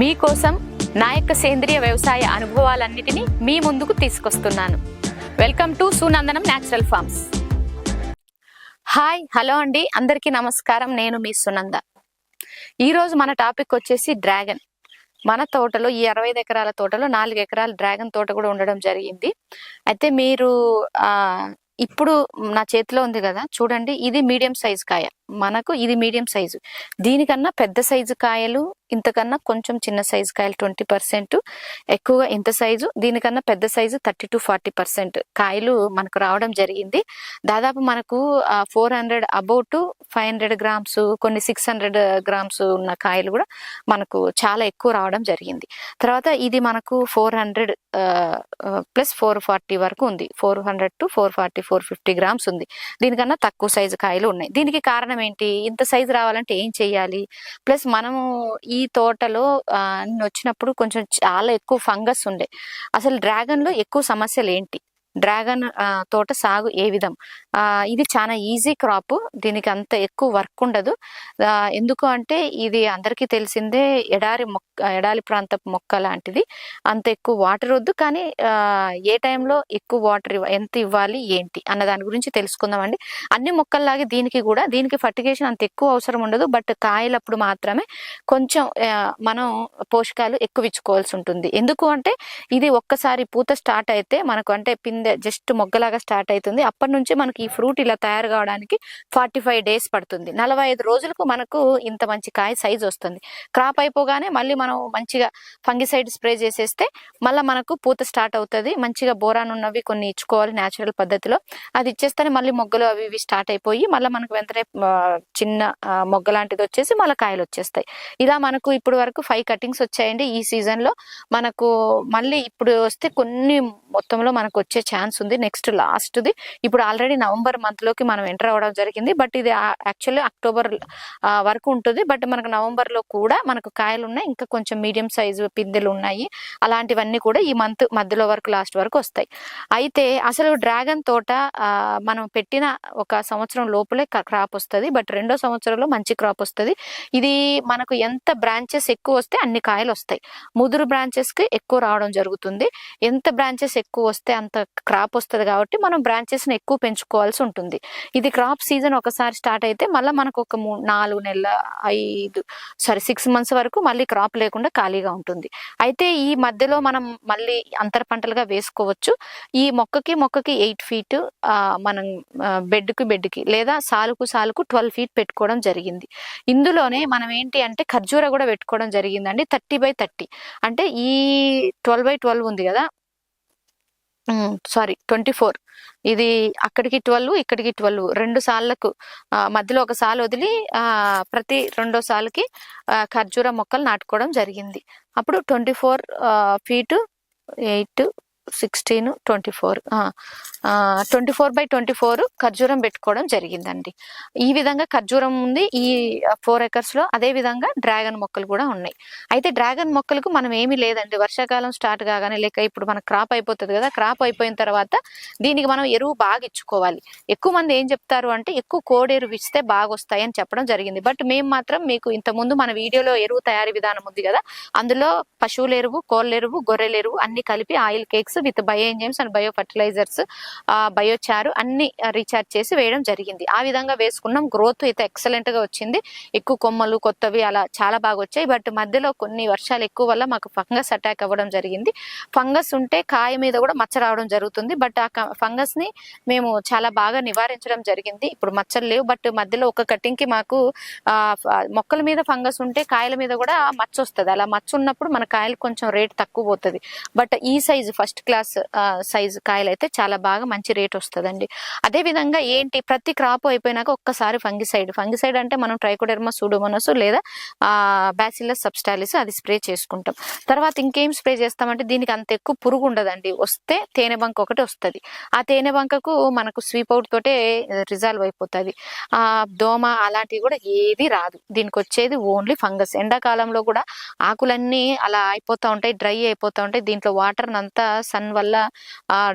మీకోసం నా యొక్క సేంద్రియ వ్యవసాయ అనుభవాలన్నిటినీ మీ ముందుకు తీసుకొస్తున్నాను. Welcome to Sunandanam natural farms. Hi hello అండి. అందరికీ నమస్కారం. నేను మీ సునంద. ఈరోజు మన టాపిక్ వచ్చేసి డ్రాగన్. మన తోటలో ఈ అరవై ఎకరాల తోటలో నాలుగు ఎకరాల డ్రాగన్ తోట కూడా ఉండడం జరిగింది. అయితే మీరు ఇప్పుడు నా చేతిలో ఉంది కదా చూడండి. ఇది మీడియం సైజ్ కాయ. మనకు ఇది మీడియం సైజు. దీనికన్నా పెద్ద సైజు కాయలు ఇంతకన్నా కొంచెం చిన్న సైజు కాయలు ట్వంటీ పర్సెంట్. ఎక్కువగా ఇంత సైజు దీనికన్నా పెద్ద size thirty two forty percent కాయలు మనకు రావడం జరిగింది. దాదాపు మనకు four hundred about five hundred grams కొన్ని సిక్స్ హండ్రెడ్ గ్రామ్స్ ఉన్న కాయలు కూడా మనకు చాలా ఎక్కువ రావడం జరిగింది. తర్వాత ఇది మనకు four hundred plus four forty వరకు ఉంది. Four hundred to four forty four fifty grams ఉంది. దీనికన్నా తక్కువ సైజు కాయలు ఉన్నాయి. దీనికి కారణం ఏంటి? ఇంత సైజు రావాలంటే ఏం చేయాలి? ప్లస్ మనము ఈ తోటలో ఆ, వచ్చినప్పుడు కొంచెం చాలా ఎక్కువ ఫంగస్ ఉండే. అసలు డ్రాగన్లో ఎక్కువ సమస్యలు ఏంటి డ్రాగన్ తోట సాగు ఏ విధం? ఇది చాలా ఈజీ క్రాప్. దీనికి అంత ఎక్కువ వర్క్ ఉండదు. ఎందుకు అంటే ఇది అందరికీ తెలిసిందే ఎడారి మొక్క ఎడారి ప్రాంతపు మొక్క లాంటిది. అంత ఎక్కువ వాటర్ వద్దు. కానీ ఏ టైంలో ఎక్కువ వాటర్ ఎంత ఇవ్వాలి ఏంటి అన్న దాని గురించి తెలుసుకుందామండి. అన్ని మొక్కల్లాగే దీనికి కూడా దీనికి ఫర్టిగేషన్ అంత ఎక్కువ అవసరం ఉండదు. బట్ కాయలప్పుడు మాత్రమే కొంచెం మనం పోషకాలు ఎక్కువ ఇచ్చుకోవాల్సి ఉంటుంది. ఎందుకు అంటే ఇది ఒక్కసారి పూత స్టార్ట్ అయితే మనకు అంటే పిందె జస్ట్ మొగ్గలాగా స్టార్ట్ అవుతుంది. అప్పటి నుంచి మనకి ఈ ఫ్రూట్ ఇలా తయారు కావడానికి ఫార్టీ ఫైవ్ డేస్ పడుతుంది. నలభై ఐదు రోజులకు మనకు ఇంత మంచి కాయ సైజ్ వస్తుంది. క్రాప్ అయిపోగానే మళ్ళీ మనం మంచిగా ఫంగిసైడ్ స్ప్రే చేసేస్తే మళ్ళీ మనకు పూత స్టార్ట్ అవుతుంది. మంచిగా బోరాన్ ఉన్నవి కొన్ని ఇచ్చుకోవాలి న్యాచురల్ పద్ధతిలో. అది ఇచ్చేస్తేనే మళ్ళీ మొగ్గలు అవి ఇవి స్టార్ట్ అయిపోయి మళ్ళీ మనకు వెంటనే చిన్న మొగ్గ లాంటిది వచ్చేసి మళ్ళీ కాయలు వచ్చేస్తాయి. ఇలా మనకు ఇప్పుడు వరకు ఫైవ్ కటింగ్స్ వచ్చాయండి ఈ సీజన్లో మనకు మళ్ళీ ఇప్పుడు వస్తే కొన్ని మొత్తంలో మనకు వచ్చే ఛాన్స్ ఉంది. నెక్స్ట్ లాస్ట్ ది. ఇప్పుడు ఆల్రెడీ నవంబర్ మంత్లోకి మనం ఎంటర్ అవ్వడం జరిగింది. బట్ ఇది యాక్చువల్లీ అక్టోబర్ వరకు ఉంటుంది. బట్ మనకు నవంబర్లో కూడా మనకు కాయలు ఉన్నాయి. ఇంకా కొంచెం మీడియం సైజు పిందెలు ఉన్నాయి. అలాంటివన్నీ కూడా ఈ మంత్ మధ్యలో వరకు లాస్ట్ వరకు వస్తాయి. అయితే అసలు డ్రాగన్ తోట మనం పెట్టిన ఒక సంవత్సరం లోపలే క్రాప్ వస్తుంది. బట్ రెండో సంవత్సరంలో మంచి క్రాప్ వస్తుంది. ఇది మనకు ఎంత బ్రాంచెస్ ఎక్కువ వస్తే అన్ని కాయలు వస్తాయి. ముదురు బ్రాంచెస్కి ఎక్కువ రావడం జరుగుతుంది. ఎంత బ్రాంచెస్ ఎక్కువ వస్తే అంత క్రాప్ వస్తుంది కాబట్టి మనం బ్రాంచెస్ని ఎక్కువ పెంచుకోవాల్సి ఉంటుంది ఇది క్రాప్ సీజన్ ఒకసారి స్టార్ట్ అయితే మళ్ళీ మనకు ఒక మూ నాలుగు నెలల ఐదు సారీ సిక్స్ మంత్స్ వరకు మళ్ళీ క్రాప్ లేకుండా ఖాళీగా ఉంటుంది. అయితే ఈ మధ్యలో మనం మళ్ళీ అంతర పంటలుగా వేసుకోవచ్చు. ఈ మొక్కకి మొక్కకి ఎయిట్ ఫీట్ మనం బెడ్కి బెడ్కి లేదా సాలుకు సాలుకు ట్వెల్వ్ ఫీట్ పెట్టుకోవడం జరిగింది. ఇందులోనే మనం ఏంటి అంటే ఖర్జూర కూడా పెట్టుకోవడం జరిగిందండి థర్టీ బై థర్టీ. అంటే ఈ ట్వెల్వ్ బై ట్వెల్వ్ ఉంది కదా సారీ ట్వంటీ ఫోర్ ఇది అక్కడికి ట్వెల్వ్ ఇక్కడికి ట్వెల్వ్. రెండు సార్లకు మధ్యలో ఒక సాల్ వదిలి ప్రతి రెండో సార్లకి ఖర్జూర మొక్కలు నాటుకోవడం జరిగింది. అప్పుడు twenty four feet eight sixteen twenty four twenty four by twenty four ఖర్జూరం పెట్టుకోవడం జరిగిందండి. ఈ విధంగా ఖర్జూరం ఉంది. ఈ ఫోర్ ఎకర్స్లో అదే విధంగా డ్రాగన్ మొక్కలు కూడా ఉన్నాయి. అయితే డ్రాగన్ మొక్కలకు మనం ఏమీ లేదండి. వర్షాకాలం స్టార్ట్ కాగానే లేక ఇప్పుడు మన క్రాప్ అయిపోతుంది కదా క్రాప్ అయిపోయిన తర్వాత దీనికి మనం ఎరువు బాగా ఇచ్చుకోవాలి. ఎక్కువ మంది ఏం చెప్తారు అంటే ఎక్కువ కోడి ఎరువు ఇస్తే బాగా వస్తాయి అని చెప్పడం జరిగింది. బట్ మేము మాత్రం మీకు ఇంత ముందు మన వీడియోలో ఎరువు తయారీ విధానం ఉంది కదా అందులో పశువుల ఎరువు కోళ్ళ ఎరువు గొర్రెల ఎరువు అన్ని కలిపి oil cakes with bio enzymes and bio fertilisers biochar అన్ని రీఛార్జ్ చేసి వేయడం జరిగింది. ఆ విధంగా వేసుకున్నాం. గ్రోత్ అయితే ఎక్సలెంట్గా వచ్చింది. ఎక్కువ కొమ్మలు కొత్తవి అలా చాలా బాగా వచ్చాయి. బట్ మధ్యలో కొన్ని వర్షాలు ఎక్కువ వల్ల మాకు ఫంగస్ అటాక్ అవ్వడం జరిగింది. ఫంగస్ ఉంటే కాయ మీద కూడా మచ్చ రావడం జరుగుతుంది. బట్ ఆ ఫంగస్ని మేము చాలా బాగా నివారించడం జరిగింది. ఇప్పుడు మచ్చలు లేవు. బట్ మధ్యలో ఒక కటింగ్కి మాకు ఆ మొక్కల మీద ఫంగస్ ఉంటే కాయల మీద కూడా మచ్చ వస్తుంది అలా మచ్చ ఉన్నప్పుడు మన కాయలు కొంచెం రేట్ తక్కువ పోతుంది. బట్ ఈ size first first class size కాయలు అయితే చాలా బాగా మంచి రేట్ వస్తుందండి. అదే విధంగా ఏంటి ప్రతి క్రాప్ అయిపోయినాక ఒక్కసారి ఫంగిసైడ్ ఫంగిసైడ్ అంటే మనం ట్రైకోడెర్మా సూడోమోనస్ లేదా బ్యాసిలస్ సబ్స్టాలిస్ అది స్ప్రే చేసుకుంటాం. తర్వాత ఇంకేం స్ప్రే చేస్తామంటే దీనికి అంత ఎక్కువ పురుగు ఉండదండి. వస్తే తేనె బంక ఒకటి వస్తుంది. ఆ తేనె బంకకు మనకు స్వీప్ అవుట్ తోటే రిజాల్వ్ అయిపోతుంది. ఆ దోమ అలాంటివి కూడా ఏది రాదు. దీనికి వచ్చేది ఓన్లీ ఫంగస్. ఎండాకాలంలో కూడా ఆకులన్నీ అలా అయిపోతూ ఉంటాయి డ్రై అయిపోతూ ఉంటాయి. దీంట్లో వాటర్ అంతా సన్ వల్ల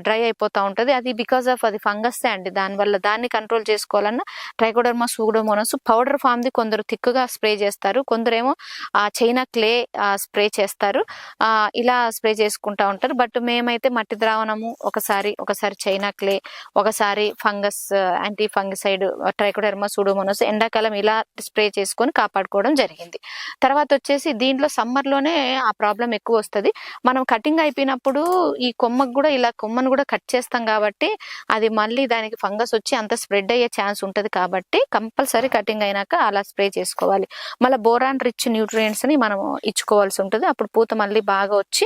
డ్రై అయిపోతూ ఉంటుంది. అది బికాస్ ఆఫ్ అది ఫంగస్ అండి. దానివల్ల దాన్ని కంట్రోల్ చేసుకోవాలన్నా ట్రైకోడర్మా సూడోమోనస్ పౌడర్ ఫామ్ది కొందరు థిక్గా స్ప్రే చేస్తారు. కొందరేమో ఆ చైనా క్లే స్ప్రే చేస్తారు. ఇలా స్ప్రే చేసుకుంటూ ఉంటారు. బట్ మేమైతే మట్టి ద్రావణము ఒకసారి ఒకసారి చైనా క్లే ఒకసారి fungus anti fungicide trichoderma pseudomonas ఎండాకాలం ఇలా స్ప్రే చేసుకొని కాపాడుకోవడం జరిగింది. తర్వాత వచ్చేసి దీంట్లో సమ్మర్లోనే ఆ ప్రాబ్లం ఎక్కువ వస్తుంది. మనం కటింగ్ అయిపోయినప్పుడు ఈ ఈ కొమ్మకు కూడా ఇలా కొమ్మను కూడా కట్ చేస్తాం కాబట్టి అది మళ్ళీ దానికి ఫంగస్ వచ్చి అంత స్ప్రెడ్ అయ్యే ఛాన్స్ ఉంటుంది కాబట్టి కంపల్సరీ కటింగ్ అయినాక అలా స్ప్రే చేసుకోవాలి. మళ్ళీ బోరాన్ రిచ్ న్యూట్రియంట్స్ని మనం ఇచ్చుకోవాల్సి ఉంటుంది. అప్పుడు పూత మళ్ళీ బాగా వచ్చి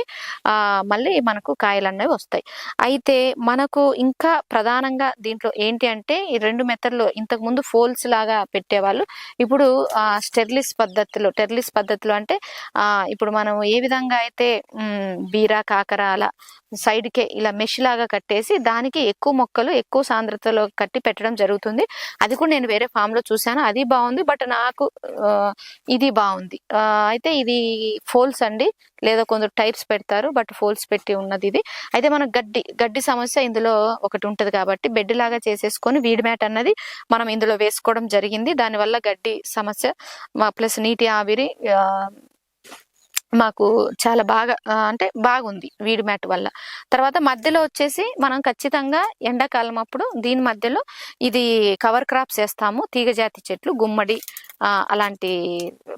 ఆ మళ్ళీ మనకు కాయలు అనేవి వస్తాయి. అయితే మనకు ఇంకా ప్రధానంగా దీంట్లో ఏంటి అంటే ఈ రెండు మెథడ్లో ఇంతకు ముందు ఫోల్స్ లాగా పెట్టేవాళ్ళు. ఇప్పుడు ఆ స్టెర్లిస్ పద్ధతిలో టెర్లిస్ పద్ధతిలో అంటే ఆ ఇప్పుడు మనం ఏ విధంగా అయితే బీరా కాకరాల సైడ్కే ఇలా మెష్ లాగా కట్టేసి దానికి ఎక్కువ మొక్కలు ఎక్కువ సాంద్రతలో కట్టి పెట్టడం జరుగుతుంది. అది కూడా నేను వేరే ఫామ్లో చూశాను. అది బాగుంది. బట్ నాకు ఇది బాగుంది. అయితే ఇది ఫోల్స్ అండి. లేదా కొందరు టైప్స్ పెడతారు. బట్ ఫోల్స్ పెట్టి ఉన్నది ఇది. అయితే మనకు గడ్డి గడ్డి సమస్య ఇందులో ఒకటి ఉంటుంది కాబట్టి బెడ్ లాగా చేసేసుకొని వీడ్ మ్యాట్ అన్నది మనం ఇందులో వేసుకోవడం జరిగింది. దానివల్ల గడ్డి సమస్య ప్లస్ నీటి ఆవిరి మాకు చాలా బాగా అంటే బాగుంది వీడి మ్యాట్ వల్ల. తర్వాత మధ్యలో వచ్చేసి మనం ఖచ్చితంగా ఎండాకాలం అప్పుడు దీని మధ్యలో ఇది కవర్ క్రాప్స్ వేస్తాము. తీగజాతి చెట్లు గుమ్మడి అలాంటి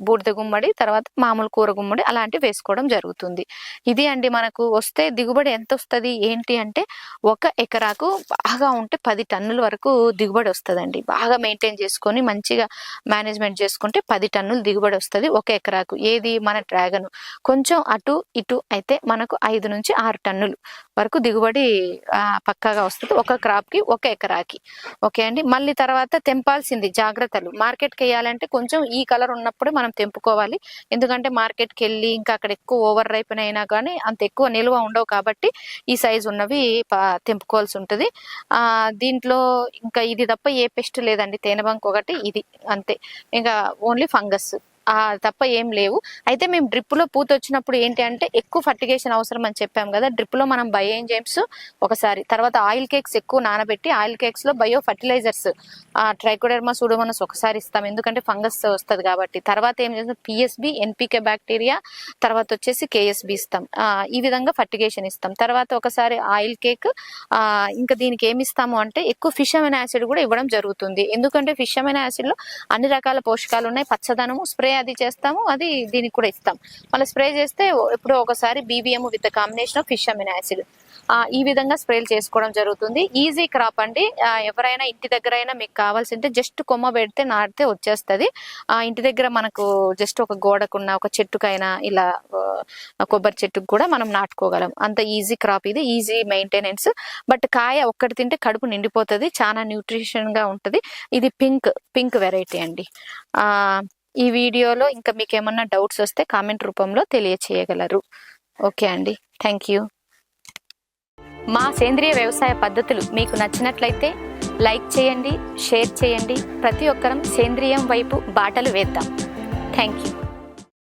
బూడిద గుమ్మడి తర్వాత మామూలు కూర గుమ్మడి అలాంటివి వేసుకోవడం జరుగుతుంది. ఇది అండి మనకు వస్తే దిగుబడి ఎంత వస్తుంది? ఏంటి అంటే ఒక ఎకరాకు బాగా ఉంటే పది టన్నుల వరకు దిగుబడి వస్తుందండి. బాగా మెయింటైన్ చేసుకొని మంచిగా మేనేజ్మెంట్ చేసుకుంటే పది టన్నులు దిగుబడి వస్తుంది ఒక ఎకరాకు. ఏది? మన డ్రాగన్. కొంచెం అటు ఇటు అయితే మనకు ఐదు నుంచి ఆరు టన్నులు వరకు దిగుబడి పక్కాగా వస్తుంది. ఒక క్రాప్కి ఒక ఎకరాకి. ఓకే అండి? మళ్ళీ తర్వాత తెంపాల్సింది జాగ్రత్తలు. మార్కెట్కి వేయాలంటే కొంచెం ఈ కలర్ ఉన్నప్పుడే మనం తెంపుకోవాలి. ఎందుకంటే మార్కెట్కి వెళ్ళి ఇంకా అక్కడ ఎక్కువ ఓవర్ రైపన్ అయినా కానీ అంత ఎక్కువ నిల్వ ఉండవు కాబట్టి ఈ సైజు ఉన్నవి తెంపుకోవాల్సి ఉంటుంది. దీంట్లో ఇంకా ఇది తప్ప ఏ పెస్ట్ లేదండి. తేనెబంక్ ఒకటి ఇది అంతే. ఇంకా ఓన్లీ ఫంగస్. తప్ప ఏం లేవు. అయితే మేము డ్రిప్లో పూత వచ్చినప్పుడు ఏంటి అంటే ఎక్కువ ఫర్టిగేషన్ అవసరం అని చెప్పాం కదా డ్రిప్లో మనం బయో ఎంజైమ్స్ ఒకసారి తర్వాత ఆయిల్ కేక్స్ ఎక్కువ నానబెట్టి ఆయిల్ కేక్స్లో బయో ఫర్టిలైజర్స్ ఆ ట్రైకోడెర్మా సూడోమోనస్ ఒకసారి ఇస్తాం. ఎందుకంటే ఫంగస్ వస్తుంది కాబట్టి. తర్వాత ఏం చేస్తాం? పిఎస్బి ఎన్పికే బ్యాక్టీరియా తర్వాత వచ్చేసి కేఎస్బి ఇస్తాం. ఆ, ఈ విధంగా ఫర్టిగేషన్ ఇస్తాం. తర్వాత ఒకసారి ఆయిల్ కేక్ ఇంకా దీనికి ఏమి ఇస్తాము అంటే ఎక్కువ ఫిష్ అమైన్ యాసిడ్ కూడా ఇవ్వడం జరుగుతుంది. ఎందుకంటే ఫిష్ అమైన్ యాసిడ్లో అన్ని రకాల పోషకాలు ఉన్నాయి. పచ్చదనము స్ప్రే అది చేస్తాము అది దీనికి కూడా ఇస్తాం. మళ్ళీ స్ప్రే చేస్తే ఎప్పుడో ఒకసారి BBM with combination of fish amino acid. ఈ విధంగా స్ప్రేలు చేసుకోవడం జరుగుతుంది. ఈజీ క్రాప్ అండి. ఎవరైనా ఇంటి దగ్గర అయినా మీకు కావాల్సింటే జస్ట్ కొమ్మ పెడితే నాటితే వచ్చేస్తుంది. ఆ ఇంటి దగ్గర మనకు జస్ట్ ఒక గోడకున్న ఒక చెట్టుకైనా ఇలా కొబ్బరి చెట్టుకు కూడా మనం నాటుకోగలం. అంత ఈజీ క్రాప్ ఇది ఈజీ మెయింటెనెన్స్. బట్ కాయ ఒక్కటి తింటే కడుపు నిండిపోతుంది చాలా న్యూట్రిషన్గా ఉంటుంది ఉంటది. ఇది పింక్ పింక్ వెరైటీ అండి. ఆ ఈ వీడియోలో ఇంకా మీకు ఏమన్నా డౌట్స్ వస్తే కామెంట్ రూపంలో తెలియచేయగలరు. ఓకే అండి. Thank you. మా సేంద్రియ వ్యవసాయ పద్ధతులు మీకు నచ్చినట్లయితే లైక్ చేయండి షేర్ చేయండి. ప్రతి ఒక్కరం సేంద్రియం వైపు బాటలు వేద్దాం. Thank you.